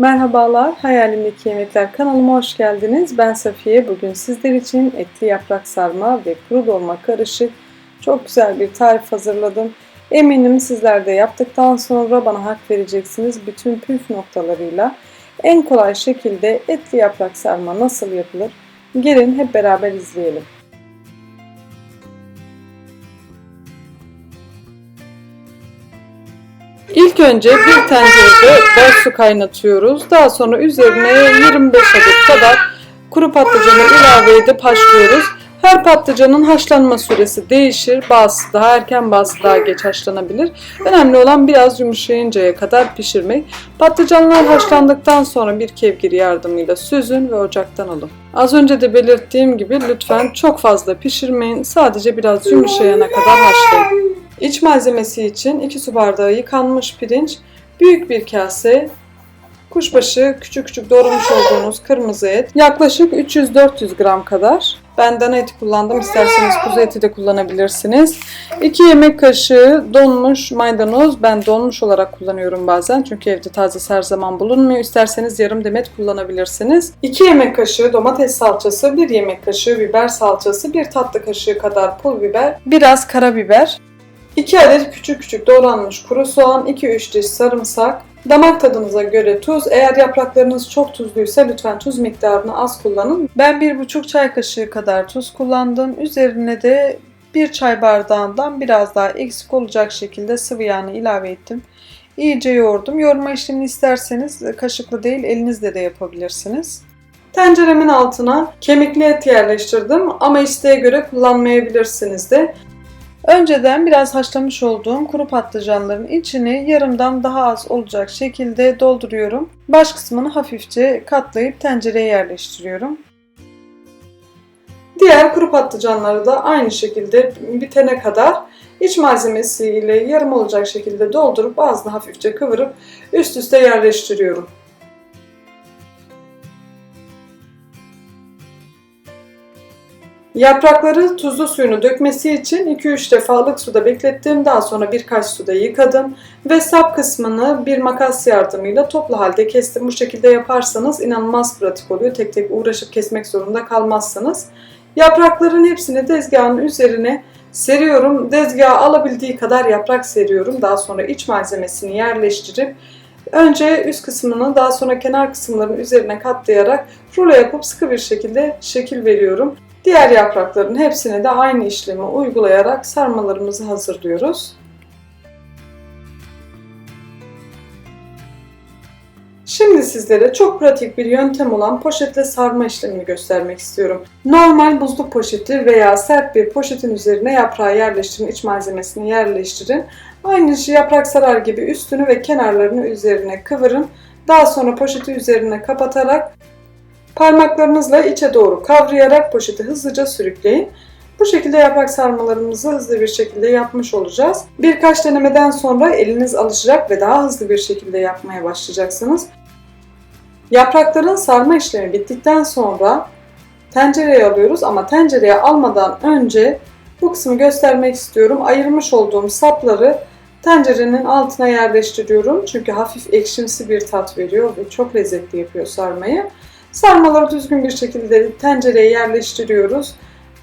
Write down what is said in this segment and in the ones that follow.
Merhabalar, Hayalimdeki Yemekler kanalıma hoş geldiniz. Ben Safiye. Bugün sizler için etli yaprak sarma ve kuru dolma karışık çok güzel bir tarif hazırladım. Eminim sizler de yaptıktan sonra bana hak vereceksiniz. Bütün püf noktalarıyla en kolay şekilde etli yaprak sarma nasıl yapılır? Gelin hep beraber izleyelim. İlk önce bir tencerede bol su kaynatıyoruz. Daha sonra üzerine 25 adet kadar kuru patlıcanı ilave edip haşlıyoruz. Her patlıcanın haşlanma süresi değişir. Bazısı daha erken, bazısı daha geç haşlanabilir. Önemli olan biraz yumuşayıncaya kadar pişirmek. Patlıcanlar haşlandıktan sonra bir kevgir yardımıyla süzün ve ocaktan alın. Az önce de belirttiğim gibi lütfen çok fazla pişirmeyin. Sadece biraz yumuşayana kadar haşlayın. İç malzemesi için 2 su bardağı yıkanmış pirinç, büyük bir kase, kuşbaşı küçük küçük doğramış olduğunuz kırmızı et, yaklaşık 300-400 gram kadar. Ben dana eti kullandım. İsterseniz kuzu eti de kullanabilirsiniz. 2 yemek kaşığı donmuş maydanoz. Ben donmuş olarak kullanıyorum bazen. Çünkü evde taze her zaman bulunmuyor. İsterseniz yarım demet kullanabilirsiniz. 2 yemek kaşığı domates salçası, 1 yemek kaşığı biber salçası, 1 tatlı kaşığı kadar pul biber, biraz karabiber, 2 adet küçük küçük doğranmış kuru soğan, 2-3 diş sarımsak, damak tadınıza göre tuz. Eğer yapraklarınız çok tuzluysa lütfen tuz miktarını az kullanın. Ben 1,5 çay kaşığı kadar tuz kullandım. Üzerine de 1 çay bardağından biraz daha eksik olacak şekilde sıvı yağını ilave ettim. İyice yoğurdum. Yoğurma işlemini isterseniz kaşıkla değil elinizle de yapabilirsiniz. Tenceremin altına kemikli et yerleştirdim ama isteğe göre kullanmayabilirsiniz de. Önceden biraz haşlamış olduğum kuru patlıcanların içini yarımdan daha az olacak şekilde dolduruyorum. Baş kısmını hafifçe katlayıp tencereye yerleştiriyorum. Diğer kuru patlıcanları da aynı şekilde bitene kadar iç malzemesiyle yarım olacak şekilde doldurup ağzını hafifçe kıvırıp üst üste yerleştiriyorum. Yaprakları tuzlu suyunu dökmesi için 2-3 defa ılık suda beklettim. Daha sonra birkaç suda yıkadım. Ve sap kısmını bir makas yardımıyla toplu halde kestim. Bu şekilde yaparsanız inanılmaz pratik oluyor. Tek tek uğraşıp kesmek zorunda kalmazsınız. Yaprakların hepsini tezgahın üzerine seriyorum. Tezgaha alabildiği kadar yaprak seriyorum. Daha sonra iç malzemesini yerleştirip Önce üst kısmını daha sonra kenar kısımların üzerine katlayarak rulo yapıp sıkı bir şekilde şekil veriyorum. Diğer yaprakların hepsine de aynı işlemi uygulayarak sarmalarımızı hazırlıyoruz. Şimdi sizlere çok pratik bir yöntem olan poşetle sarma işlemini göstermek istiyorum. Normal buzluk poşeti veya sert bir poşetin üzerine yaprağı yerleştirin, iç malzemesini yerleştirin. Aynı yaprak sarar gibi üstünü ve kenarlarını üzerine kıvırın. Daha sonra poşeti üzerine kapatarak Parmaklarınızla içe doğru kavrayarak poşeti hızlıca sürükleyin. Bu şekilde yaprak sarmalarımızı hızlı bir şekilde yapmış olacağız. Birkaç denemeden sonra eliniz alışacak ve daha hızlı bir şekilde yapmaya başlayacaksınız. Yaprakların sarma işlemi bittikten sonra tencereye alıyoruz ama tencereye almadan önce bu kısmı göstermek istiyorum. Ayırmış olduğum sapları tencerenin altına yerleştiriyorum. Çünkü hafif ekşimsi bir tat veriyor ve çok lezzetli yapıyor sarmayı. Sarmaları düzgün bir şekilde tencereye yerleştiriyoruz.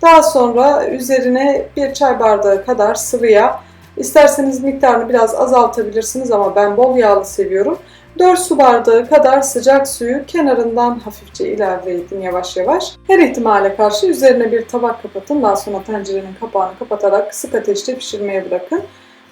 Daha sonra üzerine bir çay bardağı kadar sıvı yağ, isterseniz miktarını biraz azaltabilirsiniz ama ben bol yağlı seviyorum. 4 su bardağı kadar sıcak suyu kenarından hafifçe ilave edin yavaş yavaş. Her ihtimale karşı üzerine bir tabak kapatın. Daha sonra tencerenin kapağını kapatarak kısık ateşte pişirmeye bırakın.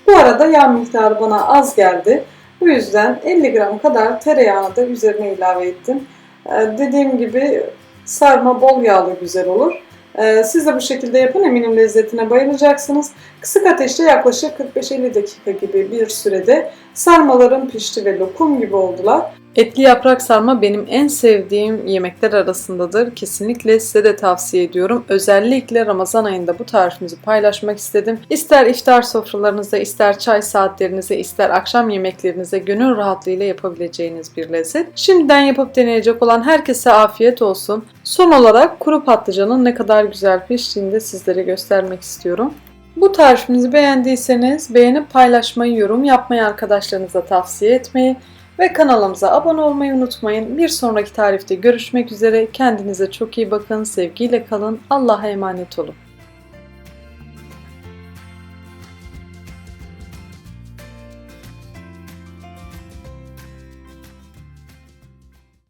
Bu arada yağ miktarı bana az geldi. Bu yüzden 50 gram kadar tereyağını da üzerine ilave ettim. Ee, dediğim gibi sarma bol yağlı güzel olur. Ee, siz de bu şekilde yapın eminim lezzetine bayılacaksınız. Kısık ateşte yaklaşık 45-50 dakika gibi bir sürede sarmalarım pişti ve lokum gibi oldular. Etli yaprak sarma benim en sevdiğim yemekler arasındadır. Kesinlikle size de tavsiye ediyorum. Özellikle Ramazan ayında bu tarifimizi paylaşmak istedim. İster iftar sofralarınızda, ister çay saatlerinize, ister akşam yemeklerinize gönül rahatlığıyla yapabileceğiniz bir lezzet. Şimdiden yapıp deneyecek olan herkese afiyet olsun. Son olarak kuru patlıcanın ne kadar güzel piştiğini de sizlere göstermek istiyorum. Bu tarifimizi beğendiyseniz beğenip paylaşmayı, yorum yapmayı arkadaşlarınıza tavsiye etmeyi Ve kanalımıza abone olmayı unutmayın. Bir sonraki tarifte görüşmek üzere. Kendinize çok iyi bakın. Sevgiyle kalın. Allah'a emanet olun.